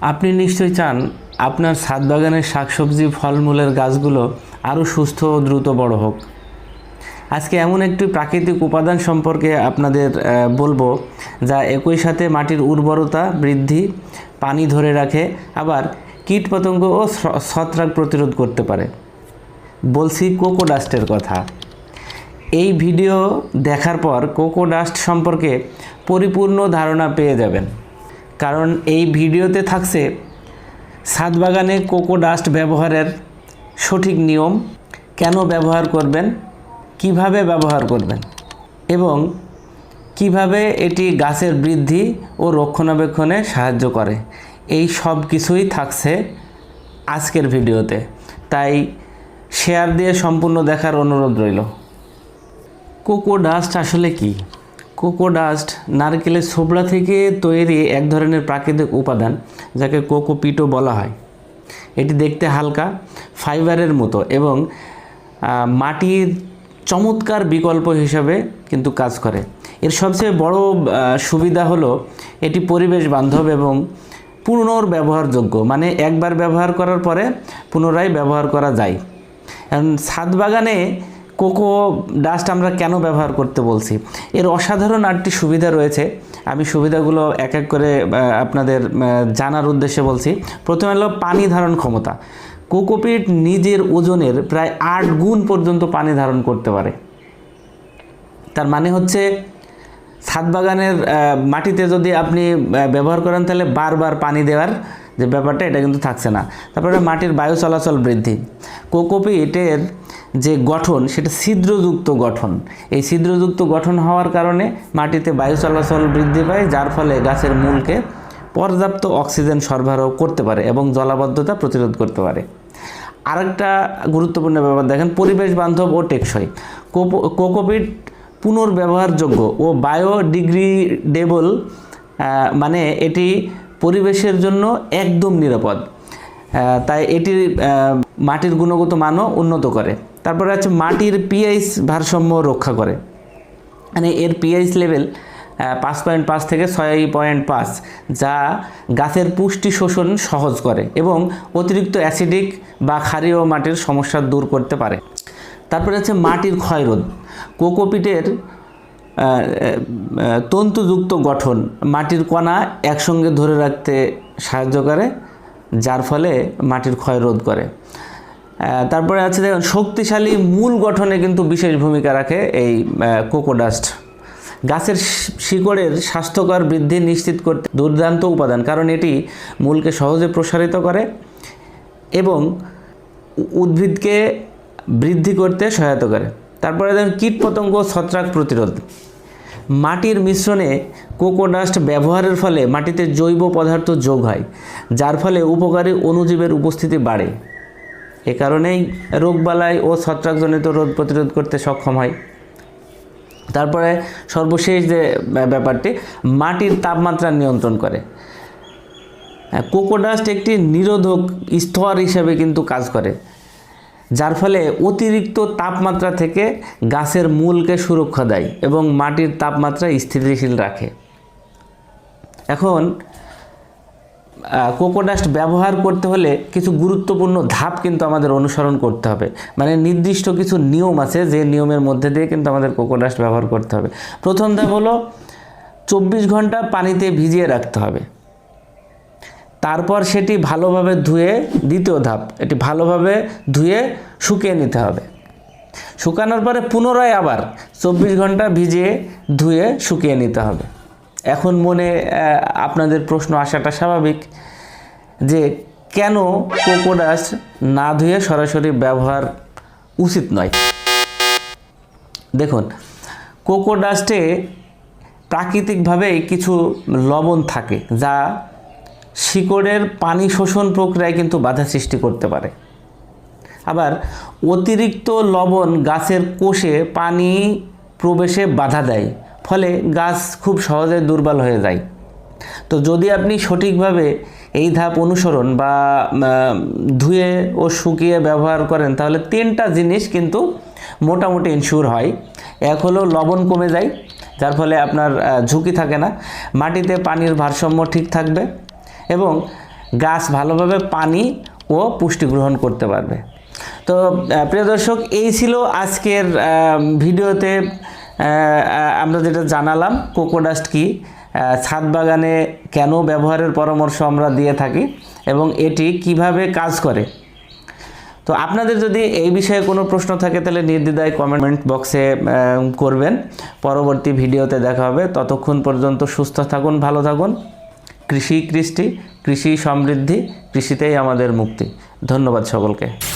আপনি চান আপনার ছাদ বাগানের শাকসবজি, ফলমূলের গাছগুলো আরও সুস্থ ও দ্রুত বড় হোক। আজকে এমন একটি প্রাকৃতিক উপাদান সম্পর্কে আপনাদের বলব যা একই সাথে মাটির উর্বরতা বৃদ্ধি, পানি ধরে রাখে, আবার কীটপতঙ্গ ও ছত্রাক প্রতিরোধ করতে পারে। বলছি কোকো ডাস্টের কথা। এই ভিডিও দেখার পর কোকো ডাস্ট সম্পর্কে পরিপূর্ণ ধারণা পেয়ে যাবেন। কারণ এই ভিডিওতে থাকছে ছাদ বাগানে কোকো ডাস্ট ব্যবহারের সঠিক নিয়ম, কেন ব্যবহার করবেন, কীভাবে ব্যবহার করবেন এবং কীভাবে এটি গাছের বৃদ্ধি ও রক্ষণাবেক্ষণে সাহায্য করে। এই সব কিছুই থাকছে আজকের ভিডিওতে। তাই শেয়ার দিয়ে সম্পূর্ণ দেখার অনুরোধ রইল। কোকো ডাস্ট আসলে কি? কোকো ডাস্ট নারকেলের ছোবড়া থেকে তৈরি এক ধরনের প্রাকৃতিক উপাদান, যাকে কোকোপিটো বলা হয়। এটি দেখতে হালকা, ফাইবারের মতো এবং মাটির চমৎকার বিকল্প হিসাবে কিন্তু কাজ করে। এর সবচেয়ে বড় সুবিধা হলো এটি পরিবেশ বান্ধব এবং পুনর্ব্যবহারযোগ্য। মানে একবার ব্যবহার করার পরে পুনরায় ব্যবহার করা যায়। এখন ছাদ বাগানে কোকো ডাস্ট আমরা কেন ব্যবহার করতে বলছি? এর অসাধারণ আটটি সুবিধা রয়েছে। আমি সুবিধাগুলো এক এক করে আপনাদের জানার উদ্দেশ্যে বলছি। প্রথমে হলো পানি ধারণ ক্ষমতা। কোকোপিট নিজের ওজনের প্রায় আট গুণ পর্যন্ত পানি ধারণ করতে পারে। তার মানে হচ্ছে, ছাদ বাগানের মাটিতে যদি আপনি ব্যবহার করেন তাহলে বারবার পানি দেওয়ার যে ব্যাপারটা এটা কিন্তু থাকছে না। তারপরে মাটির বায়ু চলাচল বৃদ্ধি। কোকোপিটের যে গঠন, সেটা ছিদ্রযুক্ত গঠন। এই ছিদ্রযুক্ত গঠন হওয়ার কারণে মাটিতে বায়ু চলাচল বৃদ্ধি পায়, যার ফলে গাছের মূলকে পর্যাপ্ত অক্সিজেন সরবরাহ করতে পারে এবং জলাবদ্ধতা প্রতিরোধ করতে পারে। আরেকটা গুরুত্বপূর্ণ ব্যাপার দেখেন, পরিবেশ বান্ধব ও টেকসই। কোপো- কোকোপিট পুনর্ব্যবহারযোগ্য ও বায়োডিগ্রেডেবল মানে এটি পরিবেশের জন্য একদম নিরাপদ। তাই এটির মাটির গুণগত মানও উন্নত করে। তারপরে আছে মাটির পিএইচ ভারসাম্য রক্ষা করে। মানে এর পিএইচ লেভেল পাঁচ পয়েন্ট পাঁচ থেকে ছয় পয়েন্ট পাঁচ, যা গাছের পুষ্টি শোষণ সহজ করে এবং অতিরিক্ত অ্যাসিডিক বা ক্ষারীয় মাটির সমস্যা দূর করতে পারে। তারপরে আছে মাটির ক্ষয়রোধ। কোকোপিটের তন্তুযুক্ত গঠন মাটির কণা একসঙ্গে ধরে রাখতে সাহায্য করে, যার ফলে মাটির ক্ষয় রোধ করে। তারপরে আছে দেখুন, শক্তিশালী মূল গঠনে কিন্তু বিশেষ ভূমিকা রাখে এই কোকোডাস্ট গাছের শিকড়ের স্বাস্থ্যকর বৃদ্ধি নিশ্চিত করতে দুর্দান্ত উপাদান, কারণ এটি মূলকে সহজে প্রসারিত করে এবং উদ্ভিদকে বৃদ্ধি করতে সহায়তা করে। তারপরে দেখুন কীটপতঙ্গ ছত্রাক প্রতিরোধ। মাটির মিশ্রণে কোকোডাস্ট ব্যবহারের ফলে মাটিতে জৈব পদার্থ যোগ হয়, যার ফলে উপকারী অণুজীবের উপস্থিতি বাড়ে। এ কারণেই রোগবালাই ও ছত্রাকজনিত রোগ প্রতিরোধ করতে সক্ষম হয়। তারপরে সর্বশেষ যে ব্যাপারটি, মাটির তাপমাত্রা নিয়ন্ত্রণ করে। কোকোডাস্ট একটি নিরোধক স্তর হিসাবে কিন্তু কাজ করে। যার ফলে অতিরিক্ত তাপমাত্রা থেকে গাছের মূলকে সুরক্ষা দেয় এবং মাটির তাপমাত্রা স্থিতিশীল রাখে। এখন কোকোডাস্ট ব্যবহার করতে হলে কিছু গুরুত্বপূর্ণ ধাপ কিন্তু আমাদের অনুসরণ করতে হবে। মানে নির্দিষ্ট কিছু নিয়ম আছে যে নিয়মের মধ্যে দিয়ে কিন্তু আমাদের কোকোডাস্ট ব্যবহার করতে হবে। প্রথম ধাপ হলো চব্বিশ ঘণ্টা পানিতে ভিজিয়ে রাখতে হবে। তারপর সেটি ভালোভাবে ধুয়ে দ্বিতীয় ধাপ, এটি ভালোভাবে ধুয়ে শুকিয়ে নিতে হবে। শুকানোর পরে পুনরায় আবার চব্বিশ ঘণ্টা ভিজিয়ে ধুয়ে শুকিয়ে নিতে হবে। এখন মনে আপনাদের প্রশ্ন আসাটা স্বাভাবিক যে কেন কোকোডাস না ধুয়ে সরাসরি ব্যবহার উচিত নয়? দেখুন, কোকোডাস্টে প্রাকৃতিকভাবেই কিছু লবণ থাকে যা শিকড়ের পানি শোষণ প্রক্রিয়ায় কিন্তু বাধা সৃষ্টি করতে পারে। আবার অতিরিক্ত লবণ গাছের কোষে পানি প্রবেশে বাধা দেয়, ফলে গাছ খুব সহজে দুর্বল হয়ে যায়। তো যদি আপনি সঠিকভাবে এই ধাপ অনুসরণ বা ধুয়ে ও শুকিয়ে ব্যবহার করেন, তাহলে তিনটা জিনিস কিন্তু মোটামুটি ইনশিওর হয়। এক হলো লবণ কমে যায়, যার ফলে আপনার ঝুঁকি থাকে না। মাটিতে পানির ভারসাম্য ঠিক থাকবে। এবং গাছ ভালোভাবে পানি ও পুষ্টি গ্রহণ করতে পারবে। তো প্রিয় দর্শক, এই ছিল আজকের ভিডিওতে আমরা যেটা জানালাম, কোকোডাস্ট কি ছাদ বাগানে কেন ব্যবহারের পরামর্শ আমরা দিয়ে থাকি এবং এটি কীভাবে কাজ করে। তো, আপনাদের যদি এই বিষয়ে কোনো প্রশ্ন থাকে, তাহলে নির্দ্বিধায় কমেন্ট বক্সে করবেন। পরবর্তী ভিডিওতে দেখা হবে। ততক্ষণ পর্যন্ত সুস্থ থাকুন, ভালো থাকুন। কৃষি কৃষ্টি কৃষি সমৃদ্ধি কৃষিতেই আমাদের মুক্তি। ধন্যবাদ সকলকে।